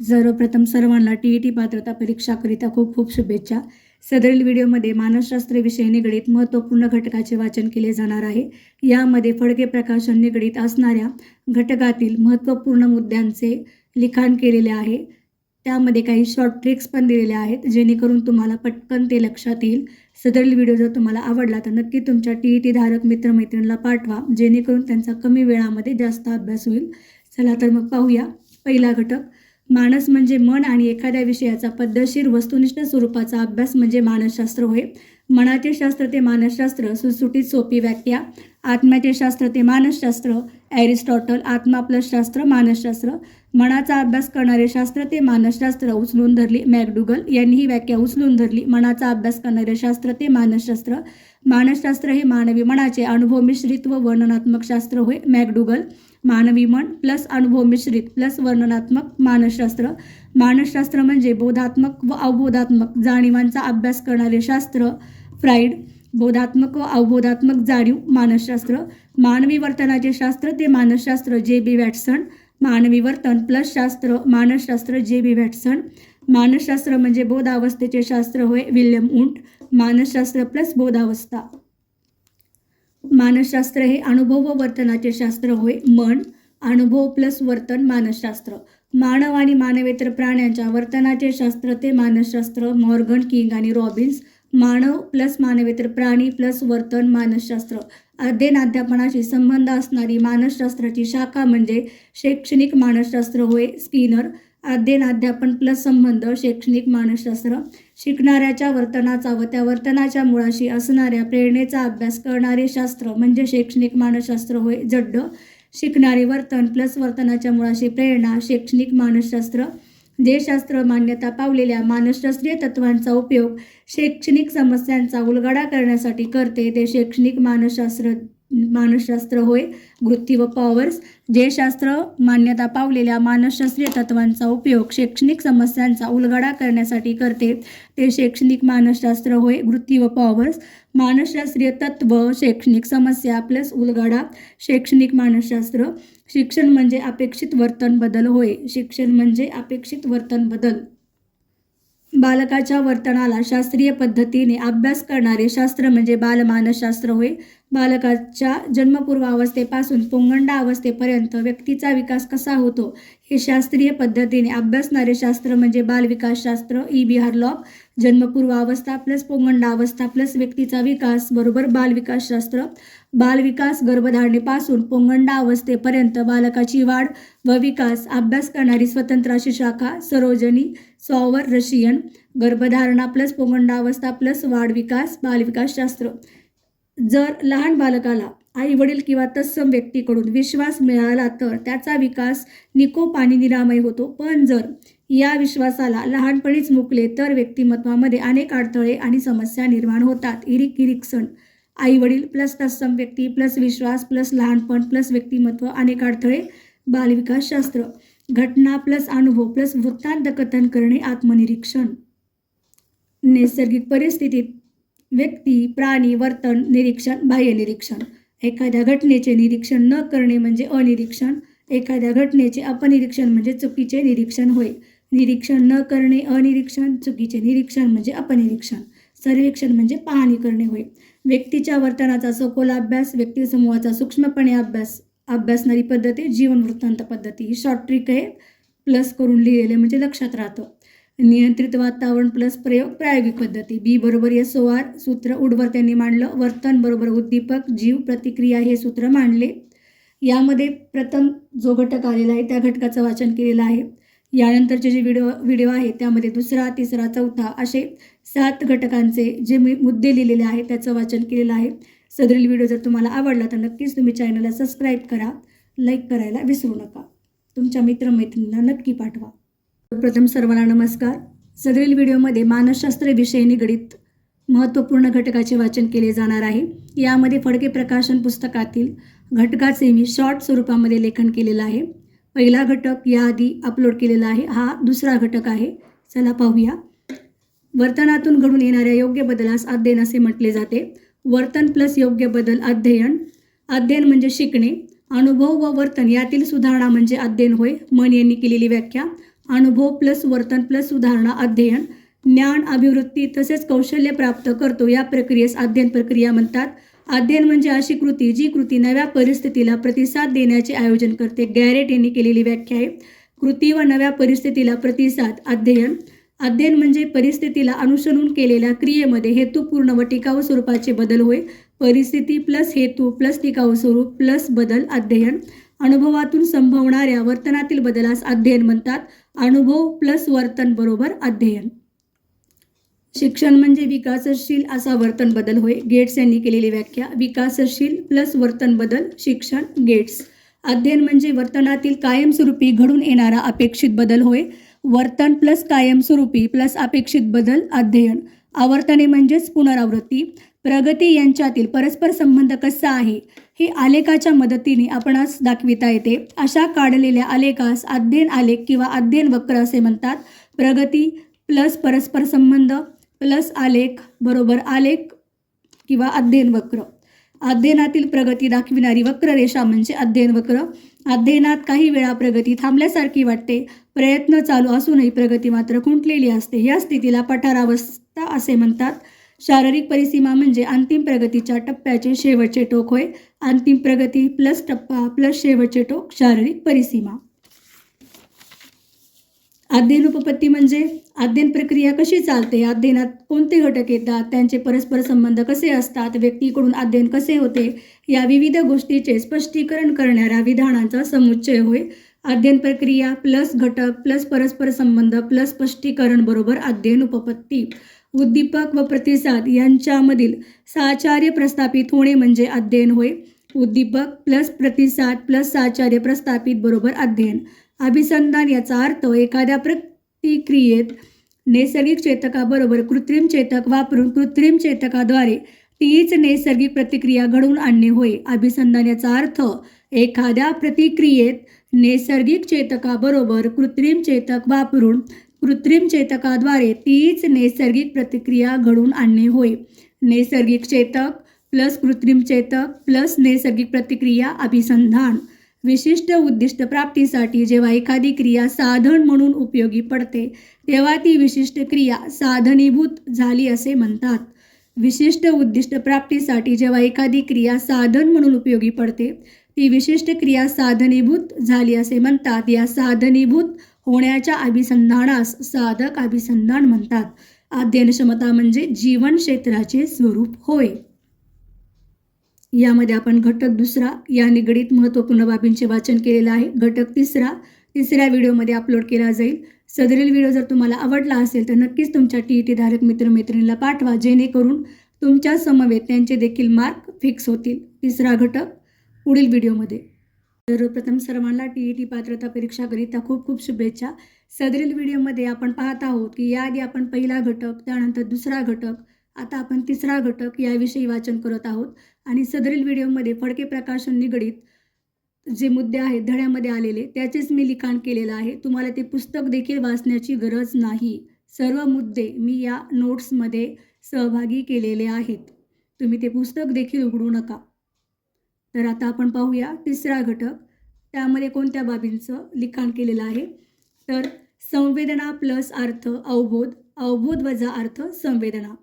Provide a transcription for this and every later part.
सर्वप्रथम सर्वांना T E T पात्रता परीक्षाकरिता खूप खूप शुभेच्छा. सदरील व्हिडिओमध्ये मानसशास्त्र विषय निगडीत महत्त्वपूर्ण घटकाचे वाचन केले जाणार आहे. यामध्ये फडके प्रकाशन निगडीत असणाऱ्या घटकातील महत्त्वपूर्ण मुद्द्यांचे लिखाण केलेले आहे. त्यामध्ये काही शॉर्ट ट्रिक्स पण दिलेल्या आहेत जेणेकरून तुम्हाला पटकन ते लक्षात येईल. सदरील व्हिडिओ जर तुम्हाला आवडला तर नक्की तुमच्या टी ई टी धारक मित्रमैत्रिणीला पाठवा जेणेकरून त्यांचा कमी वेळामध्ये जास्त अभ्यास होईल. चला तर मग पाहूया पहिला घटक. मानस म्हणजे मन आणि एखाद्या विषयाचा पद्धतशीर वस्तुनिष्ठ स्वरूपाचा अभ्यास म्हणजे मानसशास्त्र होय. मनाचे शास्त्र ते मानसशास्त्र सुटसुटीत सोपी व्याख्या. आत्म्याचे शास्त्र ते मानसशास्त्र ॲरिस्टॉटल आत्मा प्लस शास्त्र मानसशास्त्र. मनाचा अभ्यास करणारे शास्त्र ते मानसशास्त्र उचलून धरली मॅकडुगल यांनी ही व्याख्या उचलून धरली. मनाचा अभ्यास करणारे शास्त्र ते मानसशास्त्र. मानसशास्त्र हे मानवी मनाचे अनुभव मिश्रित व वर्णनात्मक शास्त्र होय मॅकडुगल. मानवी मन प्लस अनुभव मिश्रित प्लस वर्णनात्मक मानसशास्त्र. मानसशास्त्र म्हणजे बोधात्मक व अवबोधात्मक जाणीवांचा अभ्यास करणारे शास्त्र. फ्राईड बोधात्मक व अवबोधात्मक जाणीव मानसशास्त्र मानवी वर्तनाचे शास्त्र ते मानसशास्त्र जे बी वॅटसन मानवी वर्तन प्लस शास्त्र मानसशास्त्र जे बी वॅटसन. मानसशास्त्र म्हणजे बोधावस्थेचे शास्त्र होय विल्यम उंट. मानसशास्त्र प्लस बोधावस्था. मानसशास्त्र हे अनुभव व वर्तनाचे शास्त्र होय मन. अनुभव प्लस वर्तन मानसशास्त्र. मानव आणि मानवेतर प्राण्यांच्या वर्तनाचे शास्त्र ते मानसशास्त्र मॉर्गन किंग आणि रॉबिन्स मानव प्लस मानवेतर प्राणी प्लस वर्तन मानसशास्त्र. अध्ययन अध्यापनाशी संबंध असणारी मानसशास्त्राची शाखा म्हणजे शैक्षणिक मानसशास्त्र होय स्किनर अध्ययन अध्यापन प्लस संबंध शैक्षणिक मानसशास्त्र. शिकणाऱ्याच्या वर्तनाचा व त्या वर्तनाच्या मुळाशी असणाऱ्या प्रेरणेचा अभ्यास करणारे शास्त्र म्हणजे शैक्षणिक मानसशास्त्र होय जड्ड. शिकणारे वर्तन प्लस वर्तनाच्या मुळाशी प्रेरणा शैक्षणिक मानसशास्त्र. जे शास्त्र मान्यता पावलेल्या मानसशास्त्रीय तत्वांचा उपयोग शैक्षणिक समस्यांचा उलगडा करण्यासाठी करते ते शैक्षणिक मानसशास्त्र मानसशास्त्र होय वृत्ती व पॉवर्स जे शास्त्र मान्यता पावलेल्या मानसशास्त्रीय तत्वांचा उपयोग शैक्षणिक समस्यांचा उलगडा करण्यासाठी करते ते शैक्षणिक मानसशास्त्र होय वृत्ती व पॉवर्स मानसशास्त्रीय तत्व शैक्षणिक समस्या प्लस उलगडा. शैक्षणिक मानसशास्त्र शिक्षण म्हणजे अपेक्षित वर्तन बदल होय शिक्षण म्हणजे अपेक्षित वर्तन बदल. बालकाच्या वर्तनाला शास्त्रीय पद्धतीने अभ्यास करणारे शास्त्र म्हणजे बालमानसशास्त्र होय बालकाच्या जन्मपूर्व अवस्थेपासून पोंगंडा अवस्थेपर्यंत व्यक्तीचा विकास कसा होतो हे शास्त्रीय पद्धतीने अभ्यासणारे शास्त्र म्हणजे बालविकासशास्त्र ई बी हार्लॉक जन्मपूर्व अवस्था प्लस पोंगंडा अवस्था प्लस व्यक्तीचा विकास बरोबर बालविकासशास्त्र. बालविकास गर्भधारणेपासून पोंगंडा अवस्थेपर्यंत बालकाची वाढ व विकास अभ्यास करणारी स्वतंत्र अशी शाखा सरोजनी सॉवर रशियन गर्भधारणा प्लस पोंगंडा अवस्था प्लस वाढ विकास बालविकासशास्त्र. जर लहान बालकाला आई वडील किंवा तत्सम व्यक्तीकडून विश्वास मिळाला तर त्याचा विकास निकोप आणि निरामय होतो. पण जर या विश्वासाला लहानपणीच मुकले तर व्यक्तिमत्वामध्ये अनेक अडथळे आणि समस्या निर्माण होतात. इरिक इरिक्सन आई वडील प्लस तत्सम व्यक्ती प्लस विश्वास प्लस लहानपण प्लस व्यक्तिमत्व अनेक अडथळे बालविकासशास्त्र घटना प्लस अनुभव प्लस वृत्तांत कथन करणे आत्मनिरीक्षण. नैसर्गिक परिस्थितीत व्यक्ती प्राणी वर्तन निरीक्षण बाह्य निरीक्षण. एखाद्या घटनेचे निरीक्षण न करणे म्हणजे अनिरीक्षण. एखाद्या घटनेचे अपनिरीक्षण म्हणजे चुकीचे निरीक्षण होय. निरीक्षण न करणे अनिरीक्षण चुकीचे निरीक्षण म्हणजे अपनिरीक्षण. सर्वेक्षण म्हणजे पाहणी करणे होय. व्यक्तीच्या वर्तनाचा सखोल अभ्यास व्यक्तिसमूहाचा सूक्ष्मपणे अभ्यास अभ्यासणारी पद्धती जीवन वृत्तांत पद्धती ही शॉर्ट ट्रिक आहे. प्लस करून लिहिलेले म्हणजे लक्षात राहतं. नियंत्रित वातावरण प्लस प्रयोग प्रायोगिक पद्धती. बी बरोबर एस ओ आर सूत्र उडवर त्यांनी मांडलं. वर्तन बरोबर उद्दीपक जीव प्रतिक्रिया हे सूत्र मांडले. यामध्ये प्रथम जो घटक आलेला आहे त्या घटकाचं वाचन केलेलं आहे. यानंतरचे जे व्हिडिओ व्हिडिओ आहे त्यामध्ये दुसरा तिसरा चौथा असे सात घटकांचे जे मी मुद्दे लिहिलेले आहेत त्याचं वाचन केलेलं आहे. सदरील व्हिडिओ जर तुम्हाला आवडला तर नक्कीच तुम्ही चॅनलला सबस्क्राईब करा. लाईक करायला विसरू नका. तुमच्या मित्रमैत्रिणींना नक्की पाठवा. प्रथम सर्वांना नमस्कार. सदरील व्हिडिओमध्ये मानसशास्त्र विषय निगडीत महत्त्वपूर्ण घटकाचे वाचन केले जाणार आहे. यामध्ये फडके प्रकाशन पुस्तकातील घटकाचे मी शॉर्ट स्वरूपामध्ये लेखन केलेलं आहे. पहिला घटक याआधी अपलोड केलेला आहे. हा दुसरा घटक आहे. चला पाहूया. वर्तनातून घडून येणाऱ्या योग्य बदलास अध्ययन असे म्हटले जाते. वर्तन प्लस योग्य बदल अध्ययन. अध्ययन म्हणजे शिकणे. अनुभव व वर्तन यातील सुधारणा म्हणजे अध्ययन होय. मन यांनी केलेली व्याख्या. अनुभव प्लस वर्तन प्लस सुधारणा अध्ययन ज्ञान अभिवृत्ती तसेच कौशल्य प्राप्त करतो. या प्रक्रियेस अध्ययन प्रक्रिया म्हणतात. अध्ययन म्हणजे अशी कृती जी कृती नव्या परिस्थितीला प्रतिसाद देण्याचे आयोजन करते. गॅरेट यांनी केलेली व्याख्या आहे. कृती व नव्या परिस्थितीला प्रतिसाद अध्ययन. अध्ययन म्हणजे परिस्थितीला अनुसरून केलेल्या क्रियेमध्ये हेतुपूर्ण व टिकाऊ स्वरूपाचे बदल होय. परिस्थिती प्लस हेतू प्लस टिकाऊ स्वरूप प्लस बदल अध्ययन. अनुभवातून संभवणाऱ्या वर्तनातील बदलास अध्ययन म्हणतात. अनुभव प्लस वर्तन बरोबर अध्ययन. शिक्षण म्हणजे विकासशील असा वर्तन बदल होय. गेट्स यांनी केलेली व्याख्या विकासशील प्लस वर्तन बदल शिक्षण गेट्स. अध्ययन म्हणजे वर्तनातील कायमस्वरूपी घडून येणारा अपेक्षित बदल होय. वर्तन प्लस कायमस्वरूपी प्लस अपेक्षित बदल अध्ययन. आवर्तने म्हणजेच पुनरावृत्ती. प्रगती यांच्यातील परस्पर संबंध कसा आहे? हे आलेखाच्या मदतीने आपणास दाखविता येते. अशा काढलेल्या आलेखास अध्ययन आलेख किंवा अध्ययन वक्र असे म्हणतात. प्रगती प्लस परस्पर संबंध प्लस आलेख बरोबर आलेख किंवा अध्ययन वक्र. अध्ययनातील प्रगती दाखविणारी वक्ररेषा म्हणजे अध्ययन वक्र. अध्ययनात काही वेळा प्रगती थांबल्यासारखी वाटते. प्रयत्न चालू असूनही प्रगती मात्र खुंटलेली असते. या स्थितीला पठारावस्था असे म्हणतात. शारीरिक परिसीमा म्हणजे अंतिम प्रगतीच्या टप्प्याचे शेवटचे टोक होय. अंतिम प्रगती प्लस टप्पा प्लस शेवटचे टोक शारीरिक परिसीमा. अध्ययन उपपत्ती म्हणजे अध्ययन प्रक्रिया कशी चालते? अध्ययनात कोणते घटक येतात? त्यांचे परस्पर संबंध कसे असतात? व्यक्तीकडून अध्ययन कसे होते? या विविध गोष्टीचे स्पष्टीकरण करणाऱ्या विधानांचा समुच्चय होय. अध्ययन प्रक्रिया प्लस घटक प्लस परस्पर संबंध प्लस स्पष्टीकरण बरोबर अध्ययन उपपत्ती. उद्दीपक व प्रतिसाद यांच्यामधील साचार्य प्रस्थापित होणे म्हणजे अध्ययन होय. उद्दीपक प्लस प्रतिसाद प्लस साचार्य प्रस्थापित बरोबर अध्ययन. अभिसंधान याचा अर्थ एखाद्या प्रतिक्रियेत नैसर्गिक चेतकाबरोबर कृत्रिम चेतक वापरून कृत्रिम चेतकाद्वारे तीच नैसर्गिक प्रतिक्रिया घडवून आणणे होय. अभिसंधान याचा अर्थ एखाद्या प्रतिक्रियेत नैसर्गिक चेतकाबरोबर कृत्रिम चेतक वापरून कृत्रिम चेतकाद्वारे तीच नैसर्गिक प्रतिक्रिया घडवून आणणे होय. नैसर्गिक चेतक प्लस कृत्रिम चेतक प्लस नैसर्गिक प्रतिक्रिया अभिसंधान. विशिष्ट उद्दिष्ट प्राप्तीसाठी जेव्हा एखादी क्रिया साधन म्हणून उपयोगी पडते तेव्हा ती विशिष्ट क्रिया साधनीभूत झाली असे म्हणतात. विशिष्ट उद्दिष्ट प्राप्तीसाठी जेव्हा एखादी क्रिया साधन म्हणून उपयोगी पडते ती विशिष्ट क्रिया साधनीभूत झाली असे म्हणतात. या साधनीभूत होण्याच्या अभिसंधानास साधक अभिसंधान म्हणतात. अध्ययन क्षमता म्हणजे जीवन क्षेत्राचे स्वरूप होय. यामध्ये आपण घटक दुसरा या निगडीत महत्त्वपूर्ण बाबींचे वाचन केलेलं आहे. घटक तिसरा तिसऱ्या व्हिडिओमध्ये अपलोड केला जाईल. सदरील व्हिडिओ जर तुम्हाला आवडला असेल तर नक्कीच तुमच्या टी ई टी धारक मित्रमैत्रिणीला पाठवा जेणेकरून तुमच्या समवेत त्यांचे देखील मार्क फिक्स होतील. तिसरा घटक पुढील व्हिडिओमध्ये. सर्वप्रथम सर्वांना टी ई टी पात्रता परीक्षाकरिता खूप खूप शुभेच्छा. सदरील व्हिडिओमध्ये आपण पाहत आहोत की याआधी आपण पहिला घटक त्यानंतर दुसरा घटक आता आपण तिसरा घटक याविषयी वाचन करत आहोत. आणि सदरील व्हिडिओमध्ये फडके प्रकाशन निगडीत जे मुद्दे आहेत धड्यामध्ये आलेले त्याचेच मी लिखाण केलेलं आहे. तुम्हाला ते पुस्तक देखील वाचण्याची गरज नाही. सर्व मुद्दे मी या नोट्समध्ये सहभागी केलेले आहेत. तुम्ही ते पुस्तक देखील उघडू नका. तर आता आपण पाहूया तिसरा घटक. त्यामध्ये कोणत्या बाबींचं लिखाण केलेलं आहे? तर संवेदना प्लस अर्थ अवबोध. अवबोध वजा अर्थ संवेदना.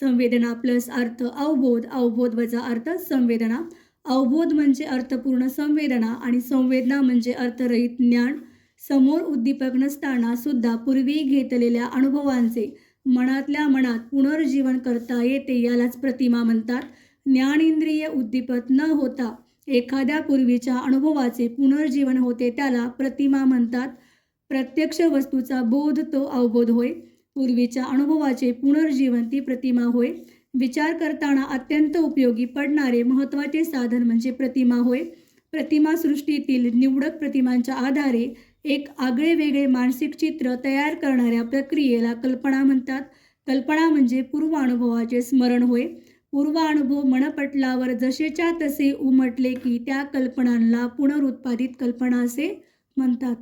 संवेदना प्लस अर्थ अवबोध. अवबोध वजा अर्थ संवेदना. अवबोध म्हणजे अर्थपूर्ण संवेदना आणि संवेदना म्हणजे अर्थरहित ज्ञान. समोर उद्दीपक नसताना सुद्धा पूर्वी घेतलेल्या अनुभवांचे मनातल्या मनात पुनर्जीवन करता येते यालाच प्रतिमा म्हणतात. ज्ञानेंद्रिय उद्दीपत न होता एखाद्या पूर्वीच्या अनुभवाचे पुनर्जीवन होते त्याला प्रतिमा म्हणतात. प्रत्यक्ष वस्तूचा बोध तो अवबोध होय. पूर्वीच्या अनुभवाचे पुनर्जीवन ती प्रतिमा होय. विचार करताना अत्यंत उपयोगी पडणारे महत्त्वाचे साधन म्हणजे प्रतिमा होय. प्रतिमा सृष्टीतील निवडक प्रतिमांच्या आधारे एक आगळे वेगळे मानसिक चित्र तयार करणाऱ्या प्रक्रियेला कल्पना म्हणतात. कल्पना म्हणजे पूर्वानुभवाचे स्मरण होय. पूर्वानुभव मनपटलावर जसेच्या तसे उमटले की त्या कल्पनांना पुनरुत्पादित कल्पना असे म्हणतात.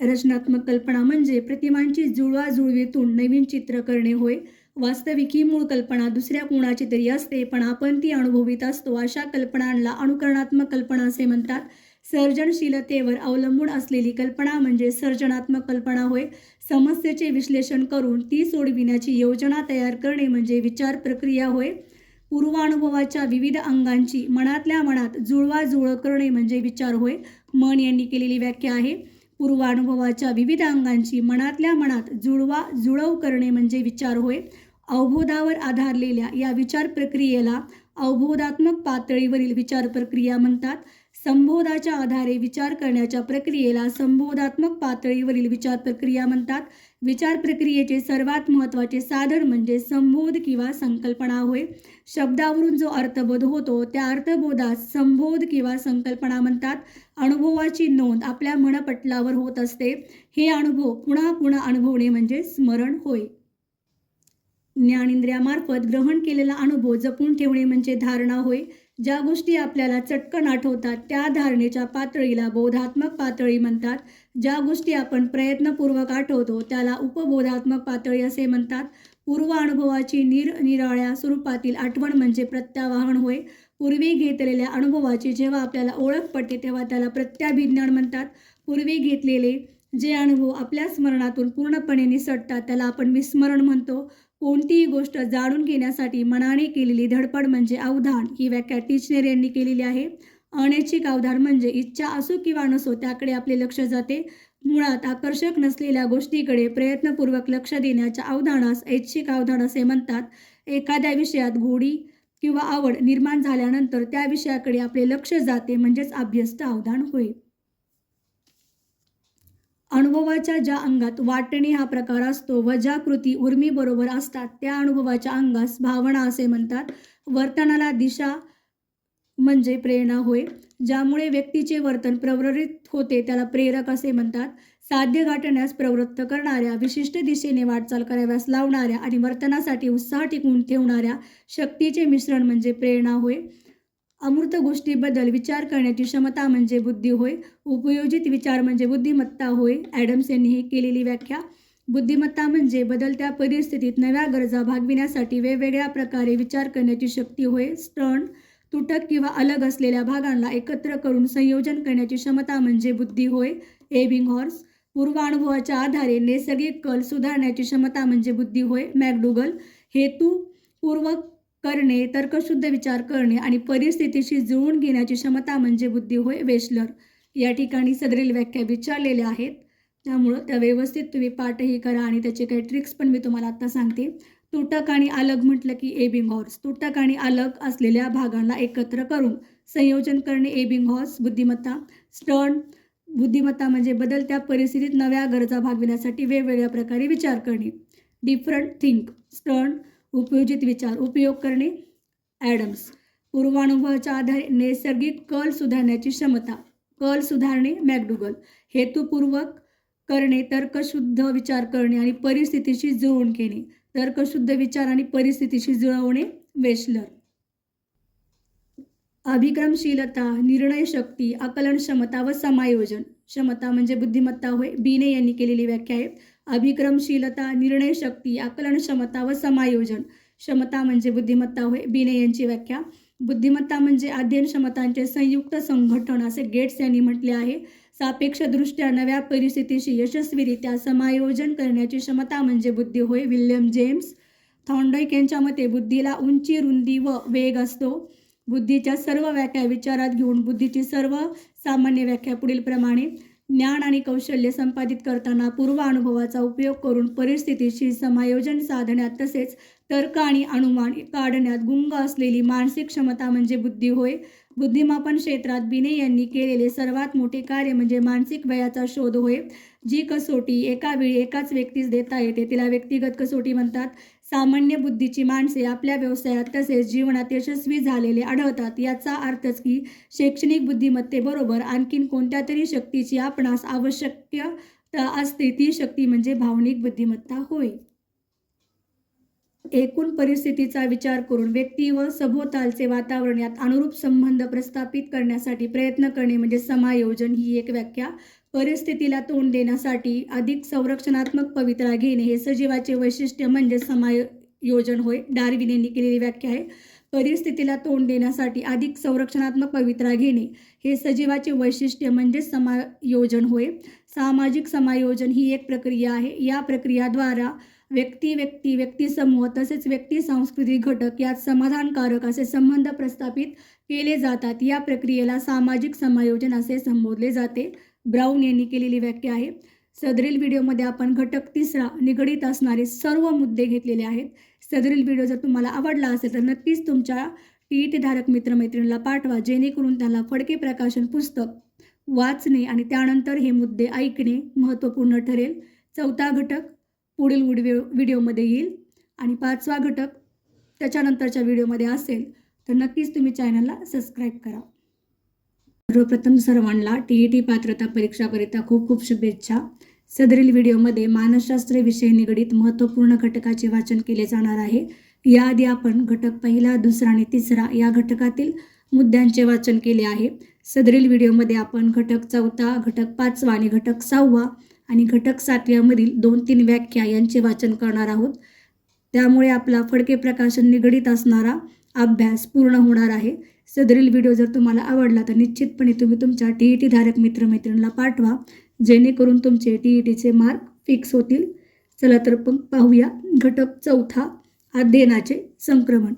रचनात्मक कल्पना म्हणजे प्रतिमांची जुळवाजुळवीतून नवीन चित्र करणे होय. वास्तविक ही मूळ कल्पना दुसऱ्या कोणाची तरी असते पण आपण ती अनुभवित असतो अशा कल्पनांना अनुकरणात्मक कल्पना असे म्हणतात. सर्जनशीलतेवर अवलंबून असलेली कल्पना म्हणजे सर्जनात्मक कल्पना होय. समस्येचे विश्लेषण करून ती सोडविण्याची योजना तयार करणे म्हणजे विचार प्रक्रिया होय. पूर्वानुभवाच्या विविध अंगांची मनातल्या मनात जुळवाजुळव करणे म्हणजे विचार होय. मन यांनी केलेली व्याख्या आहे. पूर्वानुभवाच्या विविध अंगांची मनातल्या मनात जुळवा जुळव करणे म्हणजे विचार होय. अवबोधावर आधारलेल्या या विचार प्रक्रियेला अवबोधात्मक पातळीवरील विचार प्रक्रिया म्हणतात. संबोधाच्या आधारे विचार करण्याच्या प्रक्रियेला संबोधात्मक पातळीवरील विचार प्रक्रिया म्हणतात. विचार प्रक्रियेचे सर्वात महत्त्वाचे साधन म्हणजे संबोध किंवा संकल्पना होय. शब्दावरून जो अर्थबोध होतो त्या अर्थबोधास संबोध किंवा संकल्पना म्हणतात. अनुभवाची नोंद आपल्या मनपटलावर होत असते. हे अनुभव पुन्हा पुन्हा अनुभवणे म्हणजे स्मरण होय. ज्ञानेंद्रियामार्फत ग्रहण केलेला अनुभव जपून ठेवणे म्हणजे धारणा होय. ज्या गोष्टी आपल्याला चटकन आठवतात त्या धारणेच्या पातळीला बोधात्मक पातळी म्हणतात. ज्या गोष्टी आपण प्रयत्नपूर्वक आठवतो त्याला उपबोधात्मक पातळी असे म्हणतात. पूर्व अनुभवाची निरनिराळ्या स्वरूपातील आठवण म्हणजे प्रत्यावाहन होय. पूर्वी घेतलेल्या अनुभवाची जेव्हा आपल्याला ओळख पडते तेव्हा त्याला प्रत्याभिज्ञान म्हणतात. पूर्वी घेतलेले जे अनुभव आपल्या स्मरणातून पूर्णपणे निसटतात त्याला आपण विस्मरण म्हणतो. कोणतीही गोष्ट जाणून घेण्यासाठी मनाने केलेली धडपड म्हणजे अवधान ही व्याख्या टिचनेर यांनी केलेली आहे. अनैच्छिक अवधान म्हणजे इच्छा असो किंवा नसो त्याकडे आपले लक्ष जाते. मुळात आकर्षक नसलेल्या गोष्टीकडे प्रयत्नपूर्वक लक्ष देण्याच्या अवधानास ऐच्छिक अवधान असे म्हणतात. एखाद्या विषयात गोडी किंवा आवड निर्माण झाल्यानंतर त्या विषयाकडे आपले लक्ष जाते म्हणजेच अभ्यस्त अवधान होय. अनुभवाच्या ज्या अंगात वाटणे हा प्रकार असतो व ज्या कृती उर्मीबरोबर असतात. त्या अनुभवाच्या अंगास भावना असे म्हणतात. वर्तनाला दिशा म्हणजे प्रेरणा होय ज्यामुळे व्यक्तीचे वर्तन प्रवरित होते त्याला प्रेरक असे म्हणतात. साध्य गाठण्यास प्रवृत्त करणाऱ्या विशिष्ट दिशेने वाटचाल कराव्यास लावणाऱ्या आणि वर्तनासाठी उत्साह टिकवून ठेवणाऱ्या शक्तीचे मिश्रण म्हणजे प्रेरणा होय. अमूर्त गोष्टीबद्दल विचार करण्याची क्षमता म्हणजे बुद्धी होय. उपयोजित विचार म्हणजे बुद्धिमत्ता होय. ॲडम्स यांनी ही केलेली व्याख्या. बुद्धिमत्ता म्हणजे बदलत्या परिस्थितीत नव्या गरजा भागविण्यासाठी वेगवेगळ्या प्रकारे विचार करण्याची शक्ती होय. स्टण तुटक किंवा अलग असलेल्या भागांना एकत्र करून संयोजन करण्याची क्षमता म्हणजे बुद्धी होय. एबिंग हॉर्स पूर्वानुभवाच्या आधारे नैसर्गिक कल सुधारण्याची क्षमता म्हणजे बुद्धी होय. मॅकडुगल हेतुपूर्वक करणे तर्कशुद्ध विचार करणे आणि परिस्थितीशी जुळवून घेण्याची क्षमता म्हणजे बुद्धी. होय वेशलर. या ठिकाणी सदरील व्याख्या विचारलेल्या आहेत. त्यामुळं त्या व्यवस्थित तुम्ही पाठही करा आणि त्याचे काही ट्रिक्स पण मी तुम्हाला आत्ता सांगते. तुटक आणि अलग म्हटलं की एबिंग हॉर्स तुटक आणि अलग असलेल्या भागांना एकत्र करून संयोजन करणे एबिंग हॉर्स बुद्धिमत्ता. स्टर्न बुद्धिमत्ता म्हणजे बदलत्या परिस्थितीत नव्या गरजा भागविण्यासाठी वेगवेगळ्या प्रकारे विचार करणे. डिफरंट थिंक स्टर्न उपयोजित विचार उपयोग करणे ॲडम्स. पूर्वानुभवाच्या आधारे नैसर्गिक कल सुधारण्याची क्षमता. कल सुधारणे मॅकडुगल. हेतुपूर्वक करणे तर्कशुद्ध विचार करणे आणि परिस्थितीशी जुळवून घेणे. तर्कशुद्ध विचार आणि परिस्थितीशी जुळवणे वेशलर. अभिक्रमशीलता निर्णय शक्ती आकलन क्षमता व समायोजन. क्षमता म्हणजे बुद्धिमत्ता होय. बीने यांनी केलेली व्याख्या आहे. अभिक्रमशीलता निर्णय शक्ती आकलन क्षमता व समायोजन. क्षमता म्हणजे बुद्धिमत्ता होय. बिने यांची व्याख्या. बुद्धिमत्ता म्हणजे अध्ययन क्षमतांचे संयुक्त संघटन असे गेट्स यांनी म्हटले आहे. सापेक्षदृष्ट्या नव्या परिस्थितीशी यशस्वीरित्या समायोजन करण्याची क्षमता म्हणजे बुद्धी होय. विल्यम जेम्स थॉन्डॉइक यांच्या मते बुद्धीला उंची रुंदी व वेग असतो. बुद्धीच्या सर्व व्याख्या विचारात घेऊन बुद्धीची सर्व सामान्य व्याख्या पुढील प्रमाणे ज्ञान आणि कौशल्य संपादित करताना पूर्व अनुभवाचा उपयोग करून परिस्थितीशी समायोजन साधण्यात तसेच तर्क आणि अनुमान काढण्यात गुंग असलेली मानसिक क्षमता म्हणजे बुद्धी होय. बुद्धिमापन क्षेत्रात बिने यांनी केलेले सर्वात मोठे कार्य म्हणजे मानसिक वयाचा शोध होय जी कसोटी एका वेळी एकाच व्यक्तीस देता येते. तिला व्यक्तिगत कसोटी म्हणतात. सामान्य बुद्धीची माणसे आपल्या व्यवसायात तसेच जीवनात यशस्वी झालेले आढळतात. याचा अर्थच की शैक्षणिक बुद्धिमत्तेबरोबर आणखीन कोणत्या तरी शक्तीची आपणास आवश्यकता असते ती शक्ती म्हणजे भावनिक बुद्धिमत्ता होय. एकूण परिस्थितीचा विचार करून व्यक्ती व सभोवतालचे वातावरण यात अनुरूप संबंध प्रस्थापित करण्यासाठी प्रयत्न करणे म्हणजे समायोजन ही एक व्याख्या परिस्थितीला तोंड देण्यासाठी अधिक संरक्षणात्मक पवित्रा घेणे हे सजीवाचे वैशिष्ट्य म्हणजे समायोजन होय. डार्विन यांनी केलेली व्याख्या आहे. परिस्थितीला तोंड देण्यासाठी अधिक संरक्षणात्मक पवित्रा घेणे हे सजीवाचे वैशिष्ट्य म्हणजे समायोजन होय. सामाजिक समायोजन ही एक प्रक्रिया आहे. या प्रक्रियाद्वारा व्यक्ती व्यक्ती व्यक्तिसमूह तसेच व्यक्ती सांस्कृतिक घटक यात समाधानकारक असे संबंध प्रस्थापित केले जातात. या प्रक्रियेला सामाजिक समायोजन असे संबोधले जाते. ब्राऊन यांनी केलेली व्याख्या आहे. सदरील व्हिडिओमध्ये आपण घटक तिसरा निगडीत असणारे सर्व मुद्दे घेतलेले आहेत. सदरील व्हिडिओ जर तुम्हाला आवडला असेल तर नक्कीच तुमच्या टी ई मित्रमैत्रिणीला पाठवा जेणेकरून त्यांना फडके प्रकाशन पुस्तक वाचणे आणि त्यानंतर हे मुद्दे ऐकणे महत्त्वपूर्ण ठरेल. चौथा घटक पुढील व्हिडिओ व्हिडिओमध्ये येईल. आणि पाचवा घटक त्याच्यानंतरच्या व्हिडिओमध्ये असेल. तर नक्कीच तुम्ही चॅनलला सबस्क्राईब करा. सर्वप्रथम सर्वांना टी ई टी पात्रता परीक्षाकरिता खूप खूप शुभेच्छा. सदरील व्हिडिओमध्ये मानसशास्त्र विषय निगडीत महत्त्वपूर्ण घटकाचे वाचन केले जाणार आहे. याआधी आपण घटक पहिला दुसरा आणि तिसरा या घटकातील मुद्द्यांचे वाचन केले आहे. सदरील व्हिडिओमध्ये आपण घटक चौथा घटक पाचवा आणि घटक सहावा आणि घटक सातव्यामधील दोन तीन व्याख्या यांचे वाचन करणार आहोत. त्यामुळे आपला फडके प्रकाशन निगडीत असणारा अभ्यास पूर्ण होणार आहे. सदरील व्हिडिओ जर तुम्हाला आवडला तर निश्चितपणे तुम्ही तुमच्या टी ई टी धारक मित्रमैत्रिणीला पाठवा. जेणेकरून तुमचे टी ई टीचे मार्क फिक्स होतील. चला तर पण पाहूया घटक चौथा अध्ययनाचे संक्रमण.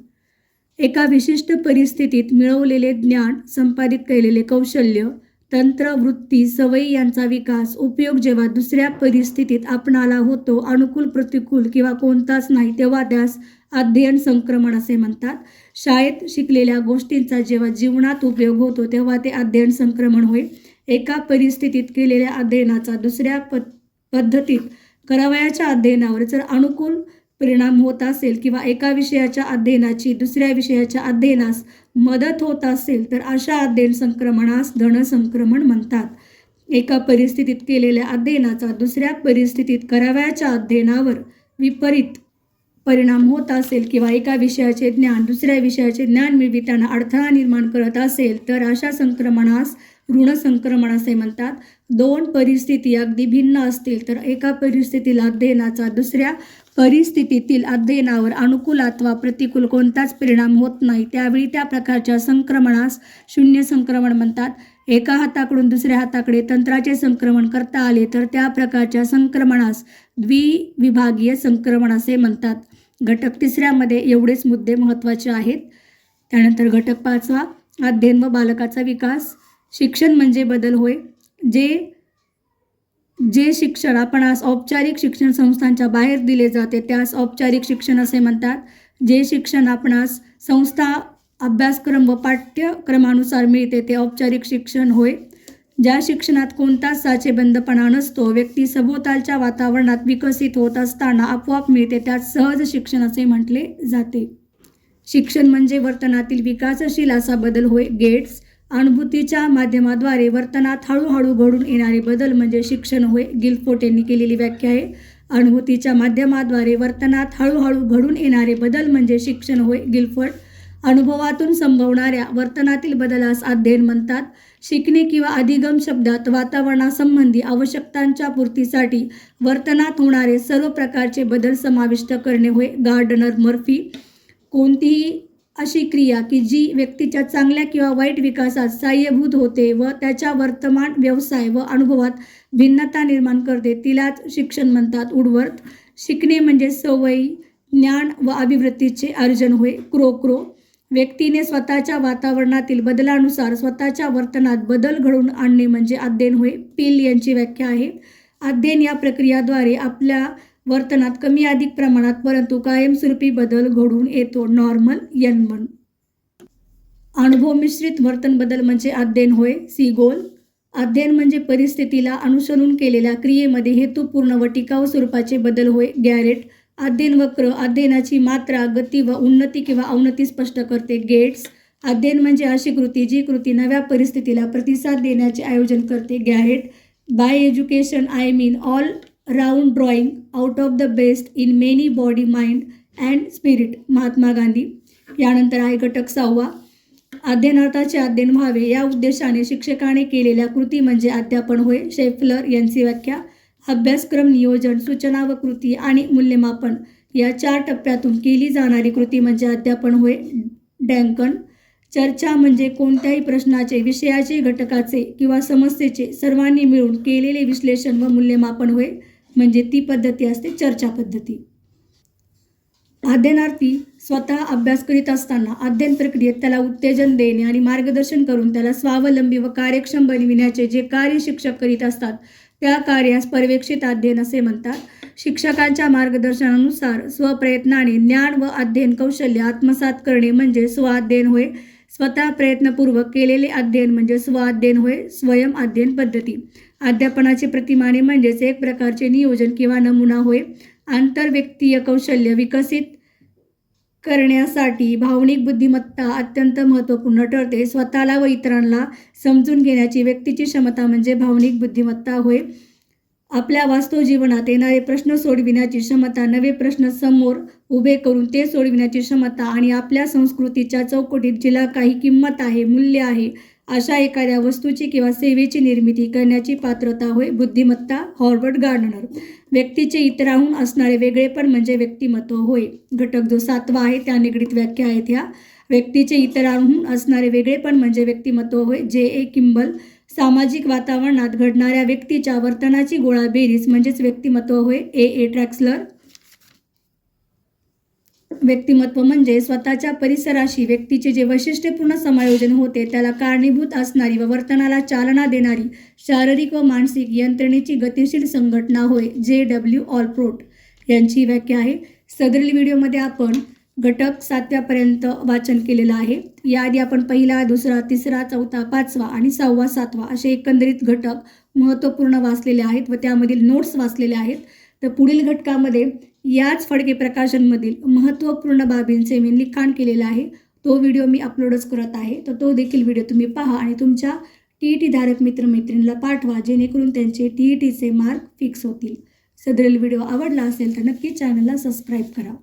एका विशिष्ट परिस्थितीत मिळवलेले ज्ञान संपादित केलेले कौशल्य तंत्र वृत्ती सवयी यांचा विकास उपयोग जेव्हा दुसऱ्या परिस्थितीत आपणाला होतो अनुकूल प्रतिकूल किंवा कोणताच नाही तेव्हा त्यास अध्ययन संक्रमण असे म्हणतात. शाळेत शिकलेल्या गोष्टींचा जेव्हा जीवनात उपयोग होतो तेव्हा ते अध्ययन संक्रमण होय. एका परिस्थितीत केलेल्या अध्ययनाचा दुसऱ्या पद पद्धतीत करावयाच्या अध्ययनावर जर अनुकूल परिणाम होत असेल किंवा एका विषयाच्या अध्ययनाची दुसऱ्या विषयाच्या अध्ययनास मदत होत असेल तर अशा अध्ययन संक्रमणास धनसंक्रमण म्हणतात. एका परिस्थितीत केलेल्या अध्ययनाचा दुसऱ्या परिस्थितीत करावयाच्या अध्ययनावर विपरीत परिणाम होत असेल किंवा एका विषयाचे ज्ञान दुसऱ्या विषयाचे ज्ञान मिळविताना अडथळा निर्माण करत असेल तर अशा संक्रमणास ऋण संक्रमण असे म्हणतात. दोन परिस्थिती अगदी भिन्न असतील तर एका परिस्थितीला अध्ययनाचा दुसऱ्या परिस्थितीतील अध्ययनावर अनुकूल अथवा प्रतिकूल कोणताच परिणाम होत नाही. त्यावेळी त्या प्रकारच्या संक्रमणास शून्य संक्रमण म्हणतात. एका हाताकडून दुसऱ्या हाताकडे तंत्राचे संक्रमण करता आले तर त्या प्रकारच्या संक्रमणास द्विविभागीय संक्रमण असे म्हणतात. घटक तिसऱ्यामध्ये एवढेच मुद्दे महत्त्वाचे आहेत. त्यानंतर घटक पाचवा अध्ययन व बालकाचा विकास. शिक्षण म्हणजे बदल होय. जे जे शिक्षण आपण आज औपचारिक शिक्षण संस्थांच्या बाहेर दिले जाते त्यास औपचारिक शिक्षण असे म्हणतात. जे शिक्षण आपणास संस्था अभ्यासक्रम व पाठ्यक्रमानुसार मिळते ते औपचारिक शिक्षण होय. ज्या शिक्षणात कोणताच साचेबंदपणा नसतो व्यक्ती सभोवतालच्या वातावरणात विकसित होत असताना आपोआप मिळते त्यात सहज शिक्षण असे म्हटले जाते. शिक्षण म्हणजे वर्तनातील विकासशील असा बदल होय गेट्स अनुभूतीच्या माध्यमाद्वारे वर्तनात हळूहळू घडून येणारे बदल म्हणजे शिक्षण होय गिलफोट यांनी केलेली व्याख्या आहे. अनुभूतीच्या माध्यमाद्वारे वर्तनात हळूहळू घडून येणारे बदल म्हणजे शिक्षण होय गिलफोट अनुभवातून संभवणाऱ्या वर्तनातील बदलास अध्ययन म्हणतात. शिकणे किंवा अधिगम शब्दात वातावरणासंबंधी आवश्यकतांच्या पूर्तीसाठी वर्तनात होणारे सर्व प्रकारचे बदल समाविष्ट करणे होय. गार्डनर मर्फी कोणतीही अशी क्रिया की जी व्यक्तीच्या चांगल्या किंवा वाईट विकासात सहाय्यभूत होते व त्याच्या वर्तमान व्यवसाय व अनुभवात भिन्नता निर्माण करते तिलाच शिक्षण म्हणतात. उडवर्त शिकणे म्हणजे सवयी ज्ञान व अभिवृत्तीचे अर्जन होय. क्रो क्रो व्यक्तीने स्वतःच्या वातावरणातील बदलानुसार स्वतःच्या वर्तनात बदल घडवून आणणे म्हणजे अध्ययन होय. पिल यांची व्याख्या आहे. अध्ययन या प्रक्रियाद्वारे आपल्या वर्तनात कमी अधिक प्रमाणात परंतु कायमस्वरूपी बदल घडून येतो. नॉर्मल यन्मन अनुभव मिश्रित वर्तन बदल म्हणजे अध्ययन होय. सी गोल. अध्ययन म्हणजे परिस्थितीला अनुसरून केलेल्या क्रियेमध्ये हेतुपूर्ण व टिकाऊ स्वरूपाचे बदल होय. गॅरेट. अध्ययन वक्र अध्ययनाची मात्रा गती व उन्नती किंवा अवनती स्पष्ट करते. गेट्स अध्ययन म्हणजे अशी कृती जी कृती नव्या परिस्थितीला प्रतिसाद देण्याचे आयोजन करते. Garrett by education I mean all round drawing out of the best in many body mind and spirit Mahatma Gandhi. यानंतर आहे घटक सहावा. अध्ययनार्थाचे अध्ययन व्हावे. या उद्देशाने शिक्षकाने केलेल्या कृती म्हणजे अध्यापन होय. शेफलर यांची व्याख्या. अभ्यासक्रम नियोजन सूचना व कृती आणि मूल्यमापन या चार टप्प्यातून केली जाणारी कृती म्हणजे अध्यापन होय. डँकन. चर्चा म्हणजे कोणत्याही प्रश्नाचे विषयाचे घटकाचे किंवा समस्येचे सर्वांनी मिळून केलेले विश्लेषण व मूल्यमापन होय. म्हणजे ती पद्धती असते चर्चा पद्धती. अध्ययनार्थी स्वतः अभ्यास करीत असताना अध्ययन प्रक्रियेत त्याला उत्तेजन देणे आणि मार्गदर्शन करून त्याला स्वावलंबी व कार्यक्षम बनविण्याचे जे कार्य शिक्षक करीत असतात त्या कार्यास पर्यवेक्षित अध्ययन असे म्हणतात. शिक्षकांच्या मार्गदर्शनानुसार स्वप्रयत्नाने ज्ञान व अध्ययन कौशल्य आत्मसात करणे म्हणजे स्वाध्ययन होय. स्वतः प्रयत्नपूर्वक केलेले अध्ययन म्हणजे स्वाध्ययन होय स्वयं अध्ययन पद्धती. अध्यापनाचे प्रतिमाने म्हणजेच एक प्रकारचे नियोजन किंवा नमुना होय. आंतरव्यक्तीय कौशल्य विकसित करण्यासाठी भावनिक बुद्धिमत्ता अत्यंत महत्त्वपूर्ण ठरते. स्वतःला व इतरांना समजून घेण्याची व्यक्तीची क्षमता म्हणजे भावनिक बुद्धिमत्ता होय. आपल्या वास्तव जीवनात येणारे प्रश्न सोडविण्याची क्षमता नवे प्रश्न समोर उभे करून ते सोडविण्याची क्षमता आणि आपल्या संस्कृतीच्या चौकटीत जिला काही किंमत आहे मूल्य आहे अशा एखाद्या वस्तूची किंवा सेवेची निर्मिती करण्याची पात्रता होय बुद्धिमत्ता हॉर्वर्ड गार्डनर. व्यक्तीचे इतराहून असणारे वेगळेपण म्हणजे व्यक्तिमत्व होय. घटक जो सातवा आहे त्या निगडीत व्याख्या आहेत ह्या. व्यक्तीचे इतरांहून असणारे वेगळेपण म्हणजे व्यक्तिमत्व होय जे ए किंबल सामाजिक वातावरणात घडणाऱ्या व्यक्तीच्या वर्तनाची गोळा बेरीज म्हणजेच व्यक्तिमत्व होय ए ए ट्रॅक्सलर. व्यक्तिमत्व म्हणजे स्वतःच्या परिसराशी व्यक्तीचे जे वैशिष्ट्यपूर्ण समायोजन होते त्याला कारणीभूत असणारी व वर्तनाला चालना देणारी शारीरिक व मानसिक यंत्रणेची गतिशील संघटना होय जे डब्ल्यू ऑलप्रोट यांची व्याख्या आहे. सदरील व्हिडिओमध्ये आपण घटक सातव्यापर्यंत वाचन केलेलं आहे. याआधी आपण पहिला दुसरा तिसरा चौथा पाचवा आणि सहावा सातवा असे एकंदरीत घटक महत्त्वपूर्ण वाचलेले आहेत व त्यामधील नोट्स वाचलेले आहेत. तर पुढील घटकामध्ये याच फडके प्रकाशनमधील महत्त्वपूर्ण बाबींचे मी लिखाण केलेलं आहे. तो व्हिडिओ मी अपलोडच करत आहे. तर तो देखील व्हिडिओ तुम्ही पहा आणि तुमच्या टी ई टी धारक मित्रमैत्रिणीला पाठवा जेणेकरून त्यांचे टी ई टीचे मार्क फिक्स होतील. सदरील व्हिडिओ आवडला असेल तर नक्की चॅनलला सबस्क्राईब करा.